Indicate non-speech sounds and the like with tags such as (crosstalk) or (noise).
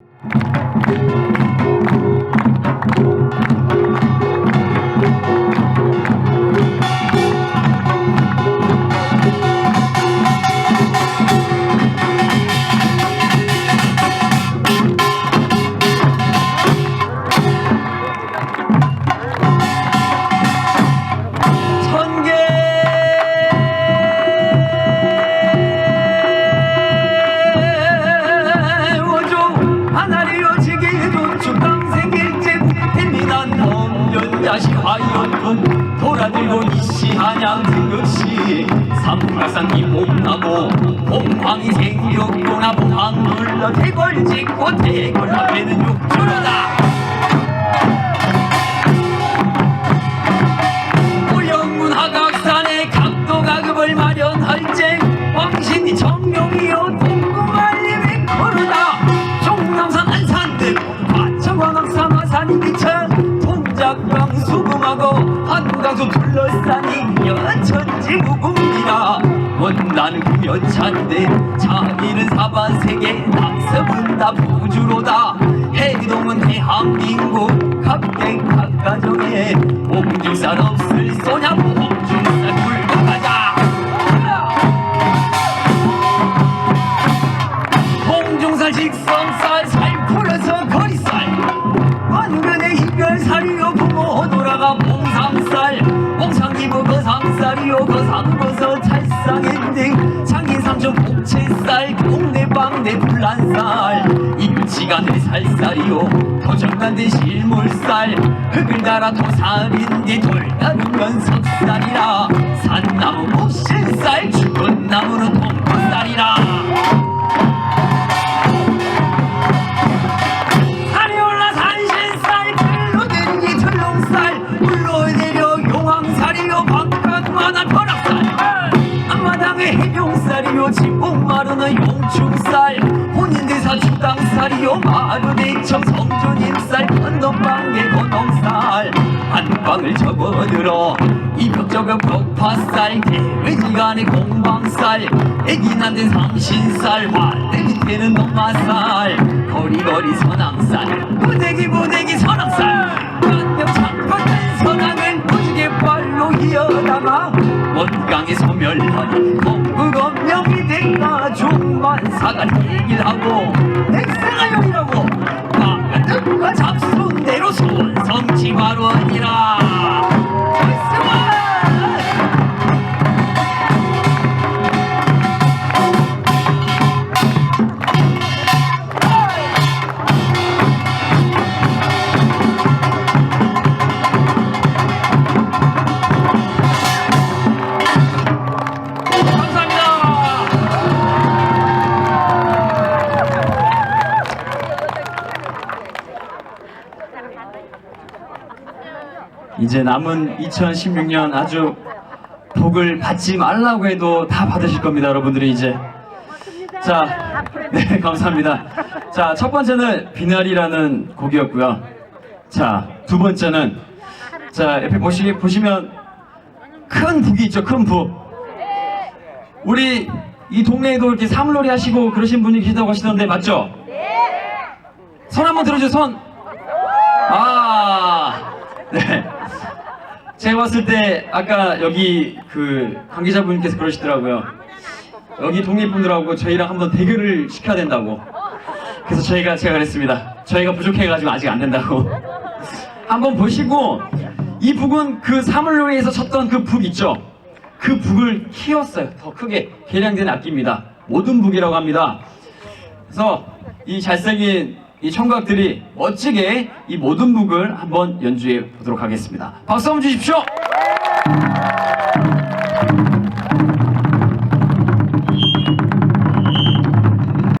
천 범연자시 화연돈 돌아들고 이시한양 등극시 삼가산이 봄나고 봄황이 생겼구나. 봄황 물러 대궐 짓고 대궐 앞에는 육주로다 한강수 둘러싸니 여천지 무궁이라 원난 구여찬데 자기는 사반세계 낙서은 다 부주로다. 해동은 대한민국 각계각 가정에 옹주살 없을 소냐고 옹주살 불가가자 홍중살 직성살 살 풀어서 거리살. 원근의 거상살이요 거상버섯 찰상엔딩 장인 삼촌 복채살 동네방네 불란살 임치간의 살살이요 도정간대 실물살 흙을 달아 도살인데 돌 나르면 석살이라. 산나무 곱신살 죽은 나무는 통 해룡살이요 지붕 마루는 용충살 혼인대사 주당살이요 마루대청 성주님살 건너방에 건너살 한방을 접어들어 이벽저벽 벽파살 대외지간의 공방살 애기 난데 삼신살 화대 밑에는 엄마살 거리거리 선앙살 부대기 부대기 선앙살 연병 창건된 선앙을 무지개 발로 이어다가. 원강에 소멸하니 중만사가 얘기하고 백성아용이라고 마가 뜻과 잡순대로 손성치발원이라 이제 남은 2016년 아주 복을 받지 말라고 해도 다 받으실 겁니다, 여러분들이 이제. 자, (laughs) 네, 감사합니다. 자, 첫 번째는 비나리라는 곡이었고요. 자, 두 번째는 자, 옆에 보시, 보시면 큰 북이 있죠, 큰 북. 우리 이 동네에도 이렇게 사물놀이 하시고 그러신 분이 계시다고 하시던데 맞죠? 손 한번 들어주세요, 손. 아, 네. 제가 봤을 때 아까 여기 그 관계자분께서 그러시더라고요. 여기 동네 분들하고 저희랑 한번 대결을 시켜야 된다고. 그래서 저희가 제가 그랬습니다. 저희가 부족해가지고 아직 안 된다고. 한번 보시고 이 북은 그 사물놀이에서 쳤던 그 북 있죠? 그 북을 키웠어요. 더 크게 개량된 악기입니다. 모든 북이라고 합니다. 그래서 이 잘생긴 이 청각들이 멋지게 이 모든 북을 한번 연주해 보도록 하겠습니다. 박수 한번 주십시오.